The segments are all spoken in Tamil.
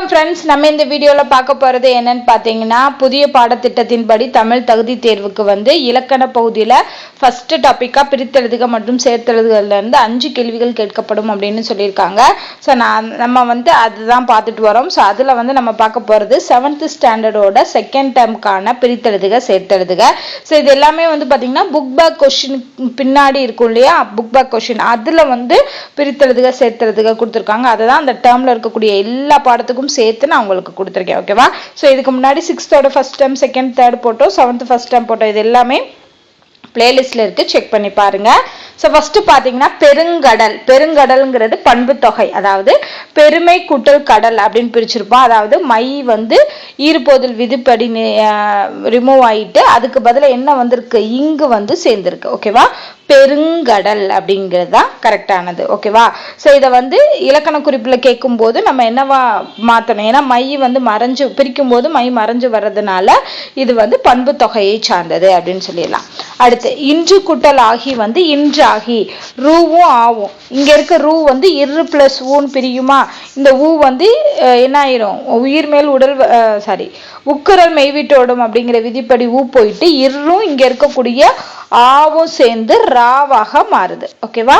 வணக்கம் ஃப்ரெண்ட்ஸ் நம்ம இந்த வீடியோவில் பார்க்க போகிறது என்னன்னு பார்த்தீங்கன்னா புதிய பாடத்திட்டத்தின்படி தமிழ் தகுதி தேர்வுக்கு வந்து இலக்கண பகுதியில் ஃபஸ்ட்டு டாப்பிக்காக பிரித்தெழுதுக மற்றும் சேர்த்தெழுதுகள்லேருந்து அஞ்சு கேள்விகள் கேட்கப்படும் அப்படின்னு சொல்லியிருக்காங்க. ஸோ நான் நம்ம வந்து அதுதான் பார்த்துட்டு வரோம். ஸோ அதில் வந்து நம்ம பார்க்க போகிறது செவன்த் ஸ்டாண்டர்டோட செகண்ட் டேர்முக்கான பிரித்தெழுதுக சேர்த்தெழுதுக. ஸோ இது எல்லாமே வந்து பார்த்தீங்கன்னா புக் பேக் கொஷின் பின்னாடி இருக்கும் இல்லையா? புக் பேக் கொஷின் அதில் வந்து பிரித்தெழுதுக சேர்த்தெழுதுக கொடுத்துருக்காங்க. அதை தான் அந்த டேர்மில் இருக்கக்கூடிய எல்லா பாடத்துக்கும் சேர்த்து நான் உங்களுக்கு கொடுத்துருக்கேன் ஓகேவா ஸோ இதுக்கு முன்னாடி சிக்ஸ்த்தோட first time second third photo seventh first time photo இது எல்லாமே பிளேலிஸ்ட்ல இருக்கு. செக் பண்ணி பாருங்க. ஸோ ஃபஸ்ட்டு பார்த்தீங்கன்னா பெருங்கடல். பெருங்கடல்ங்கிறது பண்பு தொகை. அதாவது பெருமை குட்டல் கடல் அப்படின்னு பிரிச்சிருப்போம். அதாவது மை வந்து ஈர்போதில் விதிப்படி ரிமூவ் ஆகிட்டு அதுக்கு பதிலாக என்ன வந்திருக்கு? இங்கு வந்து சேர்ந்துருக்கு. ஓகேவா பெருங்கடல் அப்படிங்கிறது தான் கரெக்டானது ஓகேவா ஸோ இதை வந்து இலக்கண குறிப்பில் கேட்கும்போது நம்ம என்னவா மாற்றணும் ஏன்னா மை வந்து மறைஞ்சு பிரிக்கும் போது மை மறைஞ்சு வர்றதுனால இது வந்து பண்பு தொகையை சார்ந்தது அப்படின்னு சொல்லிடலாம். அடுத்து இன்று குட்டல் ஆகி வந்து இன்று ஆகி ரூவும் ஆவும். இங்கே இருக்க ரூ வந்து இரு பிளஸ் ஊன்னு பிரியுமா? இந்த ஊ வந்து என்ன ஆயிரும்? உயிர் மேல் உடல் சாரி உக்கரல் மெய்விட்டோடும் அப்படிங்கிற விதிப்படி ஊ போயிட்டு இரும் இங்கே இருக்கக்கூடிய ஆவும் சேர்ந்து ராவாக மாறுது. ஓகேவா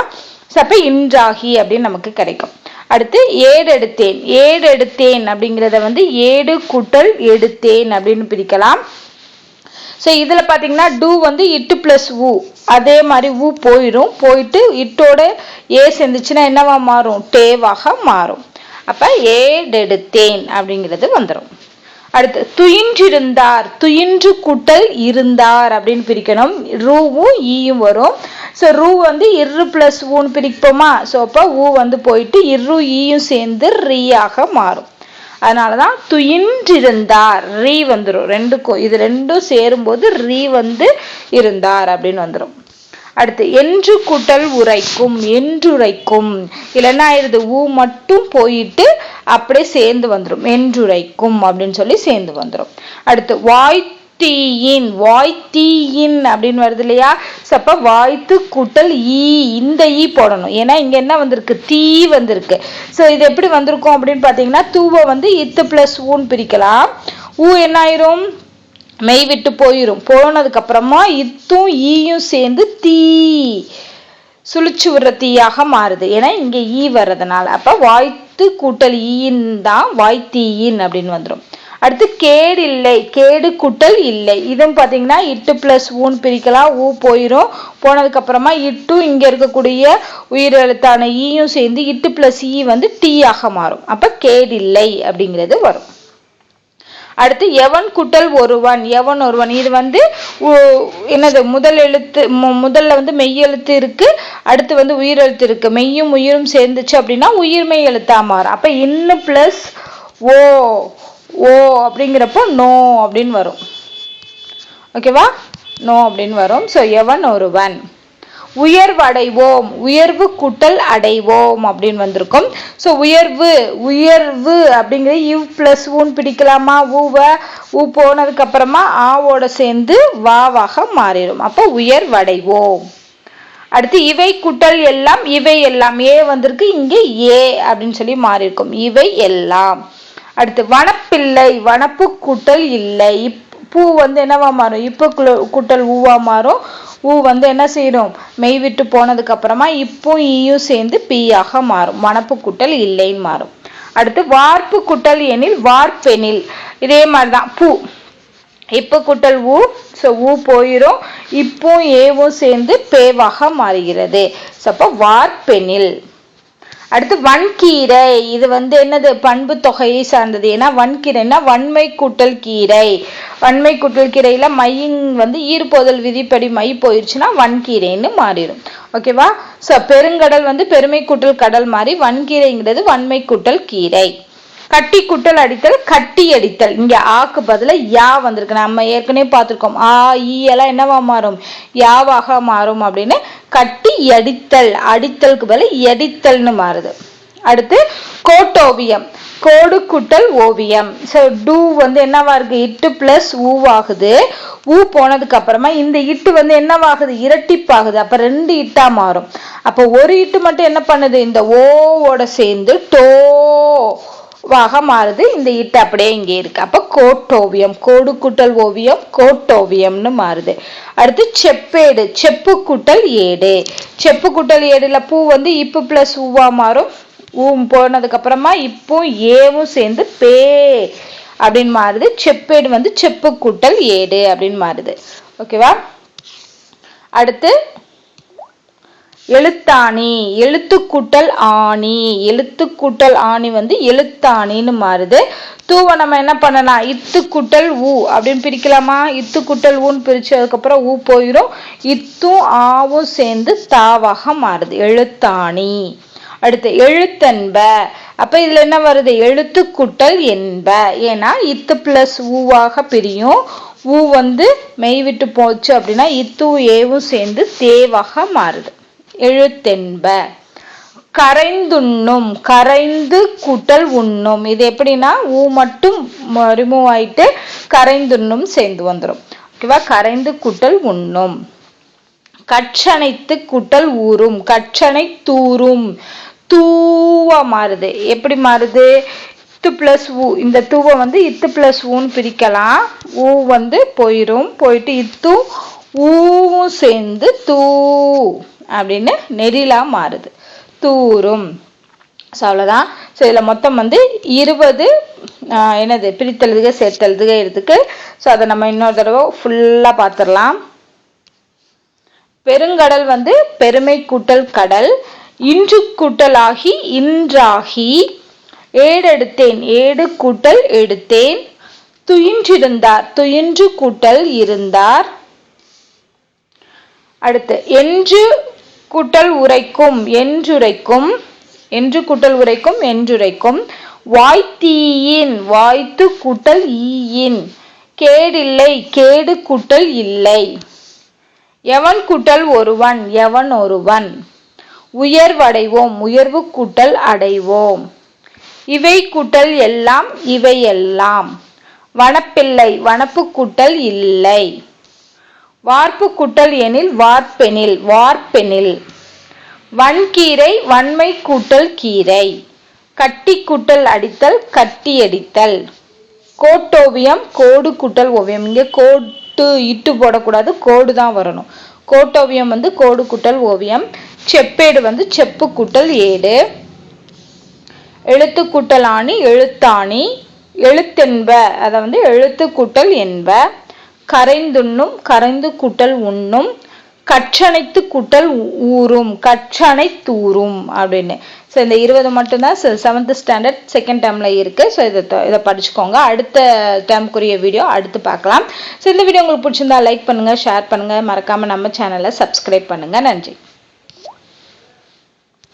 அப்ப இன்றாகி அப்படின்னு நமக்கு கிடைக்கும். அடுத்து ஏடு எடுத்தேன் ஏடு எடுத்தேன் அப்படிங்கிறத வந்து ஏடு குட்டல் எடுத்தேன் அப்படின்னு பிரிக்கலாம். ஸோ இதில் பார்த்தீங்கன்னா டூ வந்து இட்டு ப்ளஸ் ஊ அதே மாதிரி ஊ போயிடும் போயிட்டு இட்டோட ஏ சேர்ந்துச்சுன்னா என்னவா மாறும்? டேவாக மாறும். அப்போ ஏடெடுத்தேன் அப்படிங்கிறது வந்துடும் அடுத்து துயின்றிருந்தார் துயின்று கூட்டல் இருந்தார் அப்படின்னு பிரிக்கணும். ரூவும் ஈயும் வரும். ஸோ ரூ வந்து இரு பிளஸ் ஊன்னு பிரிப்போமா? ஸோ அப்போ ஊ வந்து போயிட்டு இரு ஈயும் சேர்ந்து ரீயாக மாறும். அதனால தான் துயின்றிருந்தார் ரீ வந்துடும் ரெண்டுக்கும் இது ரெண்டும் சேரும்போது ரீ வந்து இருந்தார் அப்படின்னு வந்துடும் அடுத்து என்று கூட்டல் உரைக்கும் என்றுரைக்கும். இல்லைன்னா இது ஊ மட்டும் போயிட்டு அப்படியே சேர்ந்து வந்துடும் என்றுரைக்கும் அப்படின்னு சொல்லி சேர்ந்து வந்துடும் அடுத்து வாய் தீயின் வாய்த்தீயின் அப்படின்னு வருது இல்லையா? அப்ப வாய்த்து கூட்டல் ஈ இந்த ஈ போடணும். ஏன்னா இங்கே என்ன வந்திருக்கு? தீ வந்திருக்கு. ஸோ இது எப்படி வந்திருக்கும் அப்படின்னு பார்த்தீங்கன்னா தூவை வந்து இத்து பிளஸ் ஊன்னு பிரிக்கலாம். ஊ என்ன ஆயிரும்? மெய் விட்டு போயிடும் போனதுக்கப்புறமா இத்தும் ஈயும் சேர்ந்து தீ சுழிச்சு விடுற தீயாக மாறுது. ஏன்னா இங்கே ஈ வர்றதுனால. அப்போ வாய்த்து கூட்டல் ஈயின் தான் வாய்த்தீயின் அப்படின்னு வந்துடும் அடுத்து கேடு இல்லை. கேடு குட்டல் இல்லை. இதுவும் பார்த்தீங்கன்னா இட்டு ப்ளஸ் ஊன் பிரிக்கலாம். ஊ போயிடும் போனதுக்கப்புறமா இட்டும் இங்கே இருக்கக்கூடிய உயிரெழுத்தான ஈயும் சேர்ந்து இட்டு ப்ளஸ் ஈ வந்து டீயாக மாறும். அப்போ கேடு இல்லை அப்படிங்கிறது வரும். அடுத்து எவன் குட்டல் ஒருவன் எவன் ஒருவன்? இது வந்து என்னது முதல் எழுத்து முதல்ல வந்து மெய் எழுத்து இருக்கு அடுத்து வந்து உயிர் எழுத்து இருக்கு. மெய்யும் உயிரும் சேர்ந்துச்சு அப்படின்னா உயிர்மெய் எழுத்தா மாறும். அப்ப இன்னும் பிளஸ் ஓ ஓ அப்படிங்கிறப்போ நோ அப்படின்னு வரும். ஓகேவா? நோ அப்படின்னு வரும். ஸோ எவன் ஒருவன்? உயர்வு அடைவோம் உயர்வு கூட்டல் அடைவோம் அப்படின்னு வந்திருக்கும். ஸோ உயர்வு உயர்வு அப்படிங்கிறது இவ் ப்ளஸ் ஊன் பிடிக்கலாமா? ஊவ ஊ போனதுக்கப்புறமா ஆவோட சேர்ந்து வாவாக மாறிடும். அப்போ உயர்வடைவோம். அடுத்து இவை குட்டல் எல்லாம் இவை எல்லாம். ஏ வந்திருக்கு இங்கே ஏ அப்படின்னு சொல்லி மாறியிருக்கும். இவை எல்லாம். அடுத்து வனப்பில்லை வனப்பு கூட்டல் இல்லை. பூ வந்து என்னவா மாறும்? இப்போ குட்டல் ஊவா மாறும். ஊ வந்து என்ன செய்கிறோம் மெய் விட்டு போனதுக்கு அப்புறமா இப்போ ஈயும் சேர்ந்து பீயாக மாறும். மணப்பு குட்டல் இல்லைன்னு மாறும். அடுத்து வார்ப்பு குட்டல் எனில் வார்ப்பெனில். இதே மாதிரிதான். பூ. இப்போ குட்டல் ஊ ஸோ ஊ போயிடும் இப்போ ஏவும் சேர்ந்து பேவாக மாறுகிறது. ஸோ அப்போ வார்ப்பெனில். அடுத்து வன்கீரை. இது வந்து என்னது? பண்பு தொகையை சார்ந்தது. ஏன்னா வன்கீரைனா வன்மை கூட்டல் கீரை. வன்மை கூட்டல் கீரையில மையின் வந்து ஈர்ப்போதல் விதிப்படி மை போயிடுச்சுன்னா வன்கீரைன்னு மாறிடும். ஓகேவா ஸோ பெருங்கடல் வந்து பெருமை கூட்டல் கடல் மாதிரி வன்கீரைங்கிறது வன்மை கூட்டல் கீரை. கட்டி குட்டல் அடித்தல் கட்டி அடித்தல். இங்க ஆக்கு பதில யா வந்திருக்கு. நம்ம ஏற்கனவே பார்த்துருக்கோம். ஆ ஈ எல்லாம் என்னவா மாறும்? யாவாக மாறும் அப்படின்னு கட்டி எடித்தல் அடித்தலுக்கு பதில் எடித்தல்னு மாறுது. அடுத்து கோட்டோவியம் கோடு குட்டல் ஓவியம். ஸோ டூ வந்து என்னவா இருக்கு? இட்டு பிளஸ் ஊவாகுது ஊ போனதுக்கு அப்புறமா இந்த இட்டு வந்து என்னவாகுது இரட்டிப்பாகுது அப்ப ரெண்டு இட்டா மாறும். அப்போ ஒரு இட்டு மட்டும் என்ன பண்ணுது? இந்த ஓவோட சேர்ந்து டோ வாக மாறுது. இந்த இட்டு அப்படியே இங்கே இருக்கு. அப்போ கோட்டோவியம் கோடு கூட்டல் ஓவியம் கோட்டோவியம்னு மாறுது. அடுத்து செப்பேடு செப்பு கூட்டல் ஏடு. செப்பு கூட்டல் ஏடுல பூ வந்து இப்பு பிளஸ் ஊவா மாறும். ஊம் போனதுக்கு அப்புறமா இப்போ ஏவும் சேர்ந்து பே அப்படின்னு மாறுது. செப்பேடு வந்து செப்பு கூட்டல் ஏடு அப்படின்னு மாறுது. ஓகேவா அடுத்து எழுத்தாணி எழுத்துக்கூட்டல் ஆணி. எழுத்துக்கூட்டல் ஆணி வந்து எழுத்தாணின்னு மாறுது. தூவை நம்ம என்ன பண்ணலாம்? இத்து குட்டல் ஊ அப்படின்னு பிரிக்கலாமா? இத்து குட்டல் ஊன்னு பிரிச்சதுக்கப்புறம் ஊ போயிடும் இத்தும் ஆவும் சேர்ந்து தாவாக மாறுது. எழுத்தாணி. அடுத்து எழுத்தன்ப. அப்போ இதில் என்ன வருது? எழுத்துக்குட்டல் என்ப. ஏன்னா இத்து ப்ளஸ் ஊவாக பிரியும். ஊ வந்து மெய் விட்டு போச்சு அப்படின்னா இத்து ஏவும் சேர்ந்து தேவாக மாறுது. எழுத்தென்ப. கரைந்துண்ணும் கரைந்து கூட்டல் உண்ணும். இது எப்படின்னா ஊ மட்டும் ரிமூவ் ஆயிட்டு கரைந்துண்ணும் சேர்ந்து வந்துடும் ஓகேவா கரைந்து கூட்டல் உண்ணும். கற்றணைத்து கூட்டல் ஊறும். கற்றனை தூரும் தூவ மாறுது. எப்படி மாறுது? இத்து பிளஸ் ஊ இந்த தூவை வந்து இத்து பிளஸ் ஊன்னு பிரிக்கலாம். ஊ வந்து போயிடும் போயிட்டு இத்தும் ஊவும் சேர்ந்து தூ அப்படின்னு நெறிலா மாறுது. தூரும். ஸோ அவ்வளோதான் ஸோ இதில் மொத்தம் வந்து இருபது என்னது பிரித்தெழுதுக சேர்த்தெழுதுக இருக்கு ஸோ அதை நம்ம இன்னொரு தடவை ஃபுல்லாக பார்த்துடலாம். பெருங்கடல் வந்து பெருமை கூட்டல் கடல் இன்று கூட்டலாகி இன்றாகி ஏடெடுத்தேன் ஏடு கூட்டல் எடுத்தேன். துயின்றிருந்தார் துயின்று கூட்டல் இருந்தார். அடுத்து என்று கூட்டல் உரைக்கும் என்றுரைக்கும் என்று கூட்டல் உரைக்கும் என்றுரைக்கும் வாய்த்தீயின் வாய்த்து கூட்டல் ஈயின் கேடில்லை கேடு கூட்டல் இல்லை. எவன் கூட்டல் ஒருவன் எவன் ஒருவன்? உயர்வடைவோம் உயர்வு கூட்டல் அடைவோம். இவை கூட்டல் எல்லாம் இவையெல்லாம் வனப்பில்லை வனப்பு கூட்டல் இல்லை. வார்ப்பு கூட்டல் எனில் வார்ப்பெனில் வார்ப்பெனில். வன்கீரை வன்மை கூட்டல் கீரை. கட்டி கூட்டல் அடித்தல் கட்டியடித்தல். கோட்டோவியம் கோடு கூட்டல் ஓவியம். இங்கே கோட்டு இட்டு போடக்கூடாது கோடு தான் வரணும். கோட்டோவியம் வந்து கோடு கூட்டல் ஓவியம். செப்பேடு வந்து செப்பு கூட்டல் ஏடு. எழுத்து கூட்டல் ஆணி எழுத்தாணி. எழுத்தென்ப அதை வந்து எழுத்து கூட்டல் என்ப. கரைந்துண்ணும் கரைந்து குட்டல் உண்ணும் கற்றணைத்து குட்டல் ஊறும் கற்றணை தூரும் அப்படின்னு. ஸோ இந்த இருபது மட்டும்தான் செவன்த் ஸ்டாண்டர்ட் செகண்ட் டேர்மில் இருக்குது ஸோ இதை இதை படிச்சுக்கோங்க. அடுத்த டேர்முக்குரிய வீடியோ அடுத்து பார்க்கலாம். ஸோ இந்த வீடியோ உங்களுக்கு பிடிச்சிருந்தா லைக் பண்ணுங்கள் ஷேர் பண்ணுங்கள் மறக்காமல் நம்ம சேனலை சப்ஸ்கிரைப் பண்ணுங்கள் நன்றி.